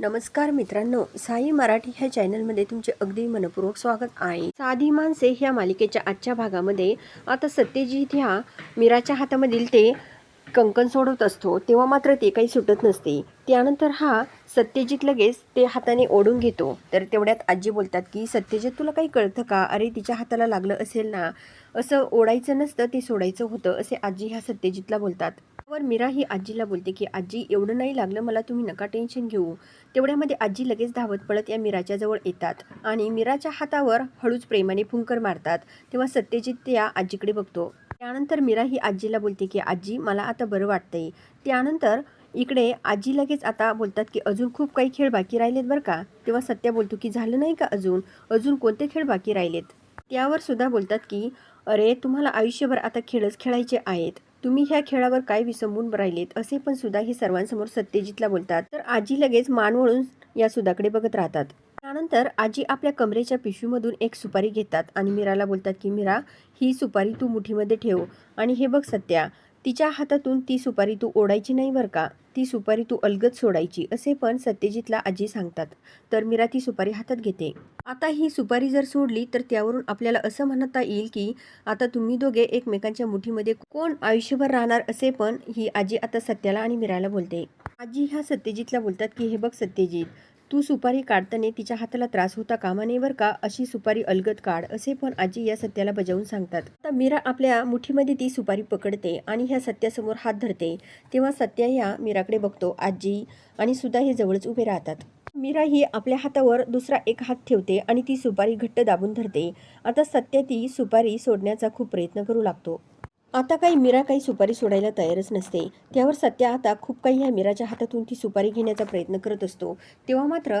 नमस्कार मित्रांनो साई मराठी ह्या चॅनलमध्ये तुमचे अगदी मनपूर्वक स्वागत आहे. साधी माणसे ह्या मालिकेच्या आजच्या भागामध्ये आता सत्यजित ह्या मीराच्या हातामधील ते कंकण सोडवत असतो तेव्हा मात्र ते काही सुटत नसते. त्यानंतर हा सत्यजित लगेच ते हाताने ओढून घेतो. तर तेवढ्यात आजी बोलतात की सत्यजित तुला काही कळतं का? अरे तिच्या हाताला लागलं असेल ना असं ओढायचं नसतं ते सोडायचं होतं असे आजी ह्या सत्यजितला बोलतात. वर मीरा ही आजीला बोलते की आजी एवढं नाही लागलं मला तुम्ही नका टेन्शन घेऊ. तेवढ्यामध्ये आजी लगेच धावत पळत या मीराच्या जवळ येतात आणि मीराच्या हातावर हळूच प्रेमाने फुंकर मारतात. तेव्हा सत्यजित त्या आजीकडे बघतो. त्यानंतर मीरा ही आजीला बोलते की आजी मला आता बरं वाटतंय. त्यानंतर इकडे आजी लगेच आता बोलतात की अजून खूप काही खेळ बाकी राहिलेत बरं का? तेव्हा सत्या बोलतो की झालं नाही का अजून? अजून कोणते खेळ बाकी राहिलेत? त्यावर सुद्धा बोलतात की अरे तुम्हाला आयुष्यभर आता खेळच खेळायचे आहेत. तुम्ही ह्या खेळावर काय विसंबून राहिलेत? असे पण सुद्धा हे सर्वांसमोर सत्यजितला बोलतात. तर आजी लगेच मान वळून या सुधाकडे बघत राहतात. त्यानंतर आजी आपल्या कमरेच्या पिशवीमधून एक सुपारी घेतात आणि मीराला बोलतात की मीरा ही सुपारी तू मुठीमध्ये ठेव आणि हे बघ सत्या तिच्या हातातून ती सुपारी तू ओढायची नाही बरं का? ती सुपारी तू अलगत सोडायची असे पण सत्यजितला आजी सांगतात. तर मीरा ती सुपारी हातात घेते. आता ही सुपारी जर सोडली तर त्यावरून आपल्याला असं म्हणता येईल की आता तुम्ही दोघे एकमेकांच्या मुठीमध्ये कोण आयुष्यभर राहणार असे पण ही आजी आता सत्याला आणि मीराला बोलते. आजी ह्या सत्यजितला बोलतात की हे बघ सत्यजित तू सुपारी काढताना तिच्या हाताला त्रास होता कामा नये बरं का? अशी सुपारी अलगद काढ असे पण आजी या सत्याला बजावून सांगतात. आता मीरा आपल्या मुठीमध्ये ती सुपारी पकडते आणि ह्या सत्यासमोर हात धरते. तेव्हा सत्या या मीराकडे बघतो आजी आणि सुद्धा हे जवळच उभे राहतात. मीरा ही आपल्या हातावर दुसरा एक हात ठेवते आणि ती सुपारी घट्ट दाबून धरते. आता सत्य ती सुपारी सोडण्याचा खूप प्रयत्न करू लागतो. आता काही मीरा काही सुपारी सोडायला तयारच नसते. त्यावर सत्या आता खूप काही ह्या मीराच्या हातातून ती सुपारी घेण्याचा प्रयत्न करत असतो. तेव्हा मात्र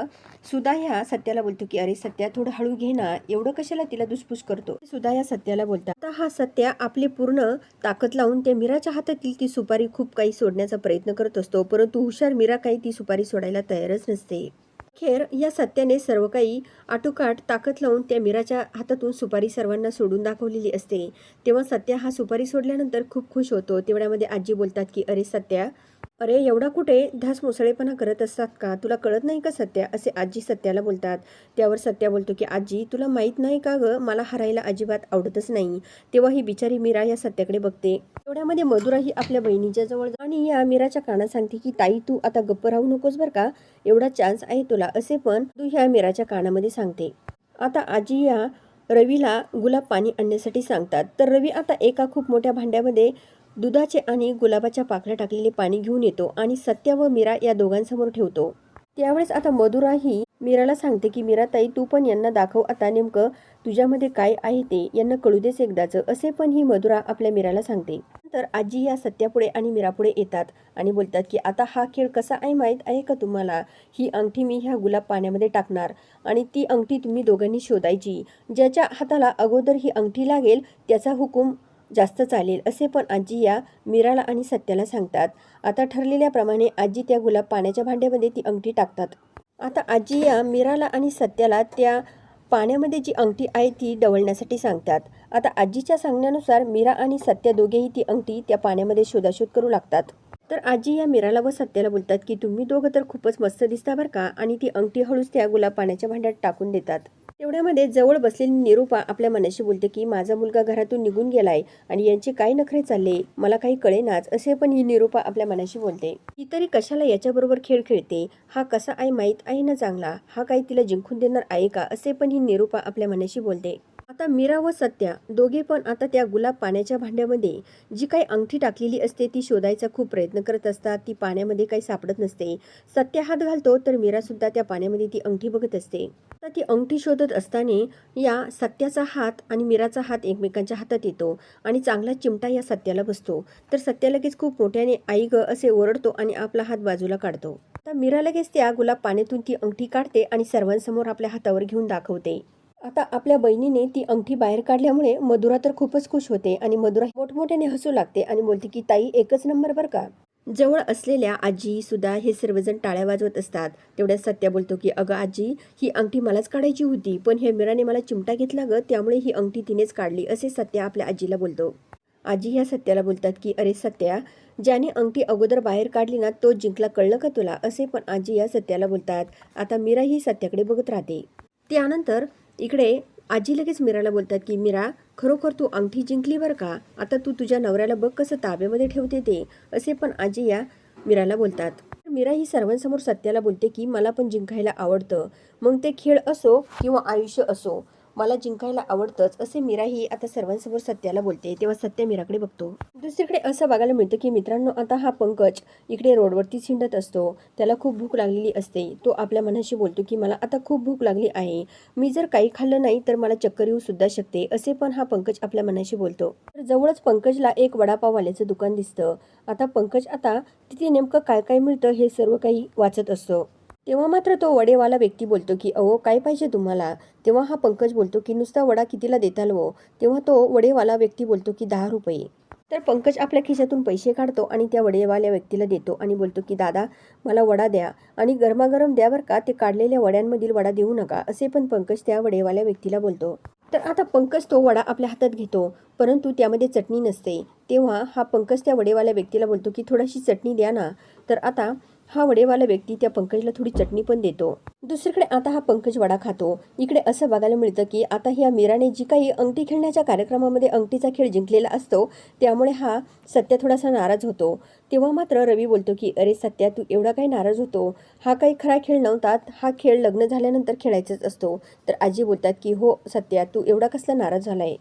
सुधा ह्या सत्याला बोलतो की अरे सत्या थोडं हळू घे ना. एवढं कशाला तिला दुसपूस करतो? सुधा या सत्याला बोलतात आता हा सत्या आपली पूर्ण ताकद लावून त्या मीराच्या हातातील ती सुपारी खूप काही सोडण्याचा प्रयत्न करत असतो. परंतु हुशार मीरा काही ती सुपारी सोडायला तयारच नसते. खेर या सत्याने सर्व काही आटोकाट ताकद लावून त्या मीराच्या हातातून सुपारी सर्वांना सोडून दाखवलेली असते. तेव्हा सत्या हा सुपारी सोडल्यानंतर खूप खुश होतो. तेवढ्यामध्ये आजी बोलतात की अरे सत्या अरे एवढा कुठे? धास मुसळेपणा करत असतात का? तुला कळत नाही का सत्या? असे आजी सत्याला बोलतात. त्यावर सत्या बोलतो की आजी तुला माहीत नाही का ग? मला हरायला अजिबात आवडतच नाही. तेव्हा ही बिचारी मीरा या सत्याकडे बघते. तेवढ्यामध्ये मधुरा ही आपल्या बहिणीच्या जवळ आणि या मीराच्या कानात सांगते की ताई तू आता गप्प राहू नकोस बरं का? एवढा चान्स आहे तुला. असे पण तू ह्या मीराच्या कानामध्ये सांगते. आता आजी या रवीला गुलाब पाणी आणण्यासाठी सांगतात. तर रवी आता एका खूप मोठ्या भांड्यामध्ये दुधाचे आणि गुलाबाच्या पाकळ्या टाकलेले पाणी घेऊन येतो आणि सत्य व मीरा या दोघांसमोर ठेवतो. त्यावेळेस आता मधुरा ही मीराला सांगते की मीरा ताई तू पण यांना दाखव. आता नेमकं तुझ्यामध्ये काय आहे ते यांना कळू देस एकदाचं असे पण ही मधुरा आपल्या मीराला सांगते. नंतर आजी या सत्यापुढे आणि मीरापुढे येतात आणि बोलतात की आता हा खेळ कसा आहे माहीत आहे का तुम्हाला? ही अंगठी मी ह्या गुलाब पाण्यामध्ये टाकणार आणि ती अंगठी तुम्ही दोघांनी शोधायची. ज्याच्या हाताला अगोदर ही अंगठी लागेल त्याचा हुकूम जास्त चालेल असे पण आजी या मीराला आणि सत्याला सांगतात. आता ठरलेल्याप्रमाणे आजी त्या गुलाब पाण्याच्या भांड्यामध्ये ती अंगठी टाकतात. आता आजी या मीराला आणि सत्याला त्या पाण्यामध्ये जी अंगठी आहे ती डवळण्यासाठी सांगतात. आता आजीच्या सांगण्यानुसार मीरा आणि सत्या दोघेही ती अंगठी त्या पाण्यामध्ये शोधाशोध करू लागतात. तर आजी या मीराला व सत्याला बोलतात की तुम्ही दोघं तर खूपच मस्त दिसता बरं का? आणि ती अंगठी हळूच त्या गुलाब पाण्याच्या भांड्यात टाकून देतात. तेवढ्यामध्ये जवळ बसलेली निरूपा आपल्या मनाशी बोलते की माझा मुलगा घरातून निघून गेलाय आणि यांचे काय नखरे चालले? मला काही कळेनाच असे पण ही निरूपा आपल्या मनाशी बोलते. ही तरी कशाला याच्याबरोबर खेळ खेळते? हा कसा आहे माहीत आहे ना चांगला? हा काही तिला जिंकून देणार आहे का? असे पण ही निरूपा आपल्या मनाशी बोलते. आता मीरा व सत्या दोघे पण आता त्या गुलाब पाण्याच्या भांड्यामध्ये जी काही अंगठी टाकलेली असते ती शोधायचा खूप प्रयत्न करत असतात ती पाण्यामध्ये काही सापडत नसते. सत्या हात घालतो तर मीरा सुद्धा त्या पाण्यामध्ये ती अंगठी बघत असते. आता ती अंगठी शोधत असताना या सत्याचा हात आणि मीराचा हात एकमेकांच्या हातात येतो आणि चांगला चिमटा या सत्याला बसतो. तर सत्या लगेच खूप मोठ्याने आई ग असे ओरडतो आणि आपला हात बाजूला काढतो. आता मीरा लगेच त्या गुलाब पाण्यातून ती अंगठी काढते आणि सर्वांसमोर आपल्या हातावर घेऊन दाखवते. आता आपल्या बहिणीने ती अंगठी बाहेर काढल्यामुळे मधुरा तर खूपच खुश होते आणि मधुरा मोठमोठ्याने हसू लागते आणि बोलते की ताई एकच नंबर बरं का? जवळ असलेल्या आजी सुद्धा हे सर्वजण टाळ्या वाजवत असतात. तेवढ्यात सत्या बोलतो की अगं आजी ही अंगठी मलाच काढायची होती पण हे मीराने मला चिमटा घेतला ग त्यामुळे ही अंगठी तिनेच काढली असे सत्या आपल्या आजीला बोलतो. आजी ह्या सत्याला बोलतात की अरे सत्या ज्याने अंगठी अगोदर बाहेर काढली ना तो जिंकला कळलं का तुला? असे पण आजी या सत्याला बोलतात. आता मीरा ही सत्याकडे बघत राहते. त्यानंतर इकडे आजी लगेच मीराला बोलतात की मीरा खरोखर तू अंगठी जिंकली बरं का? आता तू तुझ्या नवऱ्याला बघ कसं ताब्यामध्ये ठेवते ते. असे पण आजी या मीराला बोलतात. मीरा ही सर्वांसमोर सत्याला बोलते की मला पण जिंकायला आवडतं. मग ते खेळ असो किंवा आयुष्य असो मला जिंकायला आवडतंच असे मीरा ही आता सर्वांसमोर सत्याला बोलते. तेव्हा सत्य मीराकडे बघतो. दुसरीकडे असं बघायला मिळतं की मित्रांनो आता हा पंकज इकडे रोडवरती हिंडत असतो. त्याला खूप भूक लागलेली असते. तो आपल्या मनाशी बोलतो की मला आता खूप भूक लागली आहे. मी जर काही खाल्लं नाही तर मला चक्कर येऊ सुद्धा शकते. असे पण हा पंकज आपल्या मनाशी बोलतो. तर जवळच पंकजला एक वडापाववाल्याचं दुकान दिसतं. आता पंकज आता तिथे नेमकं काय काय मिळतं हे सर्व काही वाचत असतो. तेव्हा मात्र तो वडेवाला व्यक्ती बोलतो की अहो काय पाहिजे तुम्हाला? तेव्हा हा पंकज बोलतो की नुसता वडा कितीला देताल वो? तेव्हा तो वडेवाला व्यक्ती बोलतो की दहा रुपये. तर पंकज आपल्या खिशातून पैसे काढतो आणि त्या वडेवाल्या व्यक्तीला देतो आणि बोलतो की दादा मला वडा द्या आणि गरमागरम द्या बरं का ते काढलेल्या वड्यांमधील वडा देऊ नका असे पण पंकज त्या वडेवाल्या व्यक्तीला बोलतो. तर आता पंकज तो वडा आपल्या हातात घेतो परंतु त्यामध्ये चटणी नसते. तेव्हा हा पंकज त्या वडेवाल्या व्यक्तीला बोलतो की थोडीशी चटणी द्या ना. तर आता हा वडेवाला व्यक्ती त्या पंकजला थोडी चटणी पण देतो. दुसरीकडे आता हा पंकज वडा खातो. इकडे असं बघायला मिळतं की आता ह्या मीराने जी काही अंगठी खेळण्याच्या कार्यक्रमामध्ये अंगठीचा खेळ जिंकलेला असतो त्यामुळे हा सत्या थोडासा नाराज होतो. तेव्हा मात्र रवी बोलतो की अरे सत्या तू एवढा काही नाराज होतो? हा काही खरा खेळ नव्हता. हा खेळ लग्न झाल्यानंतर खेळायचाच असतो. तर आजी बोलतात की हो सत्या तू एवढा कसला नाराज झालाय?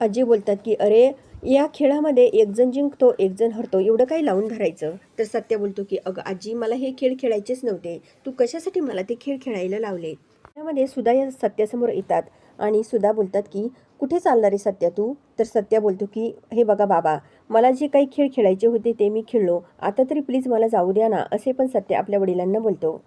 आजी बोलतात की अरे या खेळामध्ये एकजण जिंकतो एकजण हरतो एवढं काही लावून धरायचं? तर सत्य बोलतो की अगं आजी मला हे खेळ खेळायचेच नव्हते. तू कशासाठी मला ते खेळ खेळायला लावले? त्यामध्ये सुद्धा या सत्यासमोर येतात आणि सुद्धा बोलतात की कुठे चालणार आहे सत्या तू? तर सत्या बोलतो की हे बघा बाबा मला जे काही खेळ खेळायचे होते ते मी खेळलो. आता तरी प्लीज मला जाऊ द्या ना असे पण सत्य आपल्या वडिलांना बोलतो.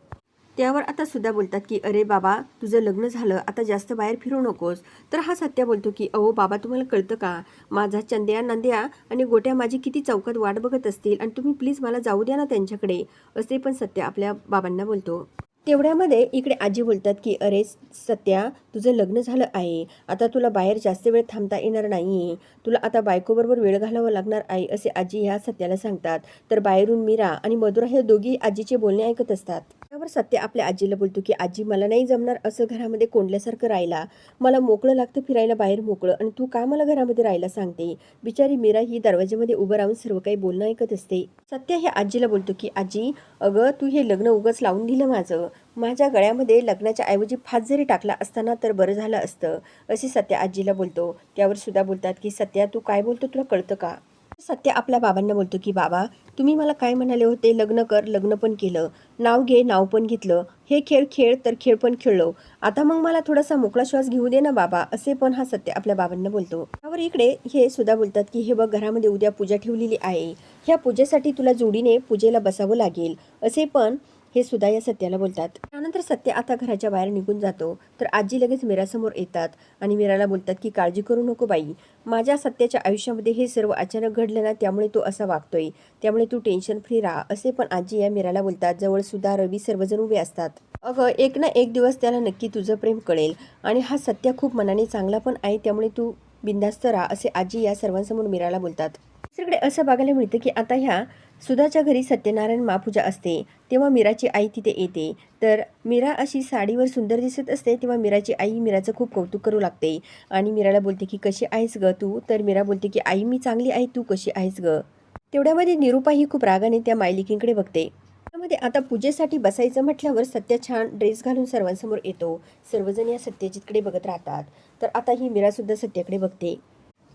त्यावर आता सुद्धा बोलतात की अरे बाबा तुझं लग्न झालं आता जास्त बाहेर फिरू नकोस. तर हा सत्या बोलतो की अहो बाबा तुम्हाला कळतं का? माझा चंद्या नंद्या आणि गोट्या माझी किती चौकात वाट बघत असतील आणि तुम्ही प्लीज मला जाऊ द्या ना त्यांच्याकडे. असे पण सत्य आपल्या बाबांना बोलतो. तेवढ्यामध्ये इकडे आजी बोलतात की अरे सत्या तुझं लग्न झालं आहे. आता तुला बाहेर जास्त वेळ थांबता येणार नाही. तुला आता बायकोबरोबर वेळ घालावा लागणार आहे असे आजी ह्या सत्याला सांगतात. तर बाहेरून मीरा आणि मधुरा हे दोघी आजीचे बोलणे ऐकत असतात. त्यावर सत्य आपल्या आजीला बोलतो की आजी मला नाही जमणार असं घरामध्ये कोंडल्यासारखं राहायला. मला मोकळं लागतं फिरायला बाहेर मोकळं आणि तू का मला घरामध्ये राहायला सांगते? बिचारी मीरा ही दरवाज्यामध्ये उभं राहून सर्व काही बोलणं ऐकत असते. सत्य हे आजीला बोलतो की आजी अगं तू हे लग्न उगच लावून दिलं माझं. माझ्या गळ्यामध्ये लग्नाच्या ऐवजी फास जरी टाकला असताना तर बरं झालं असतं असे सत्या आजीला बोलतो. त्यावर सुद्धा बोलतात की सत्या तू काय बोलतो? तुला कळतं का? सत्य आपल्या बाबांना बोलतो की बाबा तुम्ही मला काय म्हणाले होते? लग्न कर लग्न पण केलं. नाव घे नाव पण घेतलं. हे खेळ खेळ तर खेळ पण खेळलो. आता मग मला थोडासा मोकळा श्वास घेऊ दे ना बाबा असे पण हा सत्य आपल्या बाबांना बोलतो. त्यावर इकडे हे सुद्धा बोलतात की हे बघ घरामध्ये उद्या पूजा ठेवलेली आहे. ह्या पूजेसाठी तुला जोडीने पूजेला बसावं लागेल. असे पण हे सुद्धा या सत्याला बोलतात. त्यानंतर सत्य आता घराच्या बाहेर निघून जातो. तर आजी लगेच मीरासमोर येतात आणि मीराला बोलतात की काळजी करू नको बाई. माझ्या सत्याच्या आयुष्यामध्ये हे सर्व अचानक घडलं ना त्यामुळे तो असा वागतोय. त्यामुळे तू टेन्शन फ्री राहा. असे पण आजी या मीराला बोलतात. जवळ सुद्धा रवी सर्वजण उभे असतात. अगं एक ना एक दिवस त्याला नक्की तुझं प्रेम कळेल आणि हा सत्या खूप मनाने चांगला पण आहे त्यामुळे तू बिंदास्त राहा असे आजी या सर्वांसमोर मीराला बोलतात. दुसरीकडे असं बघायला मिळतं की आता ह्या सुधाच्या घरी सत्यनारायण महापूजा असते तेव्हा मीराची आई तिथे येते. तर मीरा अशी साडीवर सुंदर दिसत असते तेव्हा मीराची आई मीराचं खूप कौतुक करू लागते. आणि मीराला बोलते की कशी आहेस ग तू? तर मीरा बोलते की आई मी चांगली आहे तू कशी आहेस ग? तेवढ्यामध्ये निरुपा ही खूप रागाने त्या मायलिकींकडे बघते. त्यामध्ये आता पूजेसाठी बसायचं म्हटल्यावर सत्य छान ड्रेस घालून सर्वांसमोर येतो. सर्वजण या सत्यजितकडे बघत राहतात. तर आता ही मीरासुद्धा सत्याकडे बघते.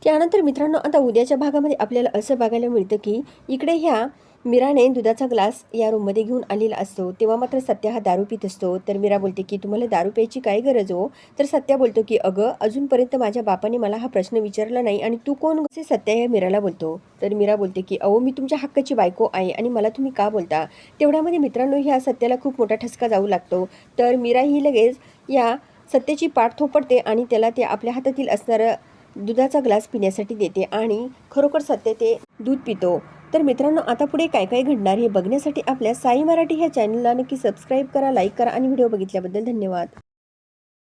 त्यानंतर मित्रांनो आता उद्याच्या भागामध्ये आपल्याला असं बघायला मिळतं की इकडे ह्या मीराने दुधाचा ग्लास या रूममध्ये घेऊन आलेला असतो. तेव्हा मात्र सत्या हा दारू पित असतो. तर मीरा बोलते की तुम्हाला दारू प्यायची काय गरज हो? तर सत्या बोलतो की अगं अजूनपर्यंत माझ्या बापाने मला हा प्रश्न विचारला नाही आणि तू कोण? असे सत्या या मीराला बोलतो. तर मीरा बोलते की अहो मी तुमच्या हक्काची बायको आहे आणि मला तुम्ही का बोलता? तेवढ्यामध्ये मित्रांनो ह्या सत्याला खूप मोठा ठसका जाऊ लागतो. तर मीरा ही लगेच या सत्याची पाठ थोपडते आणि त्याला ते आपल्या हातातील असणारं दुधाचा ग्लास पिण्यासाठी देते आणि खरोखर सत्य ते दूध पितो. तर मित्रांनो आता पुढे काय काय घडणार हे बघण्यासाठी आपल्या साई मराठी ह्या चॅनलला नक्की सबस्क्राईब करा लाईक करा आणि व्हिडिओ बघितल्याबद्दल धन्यवाद.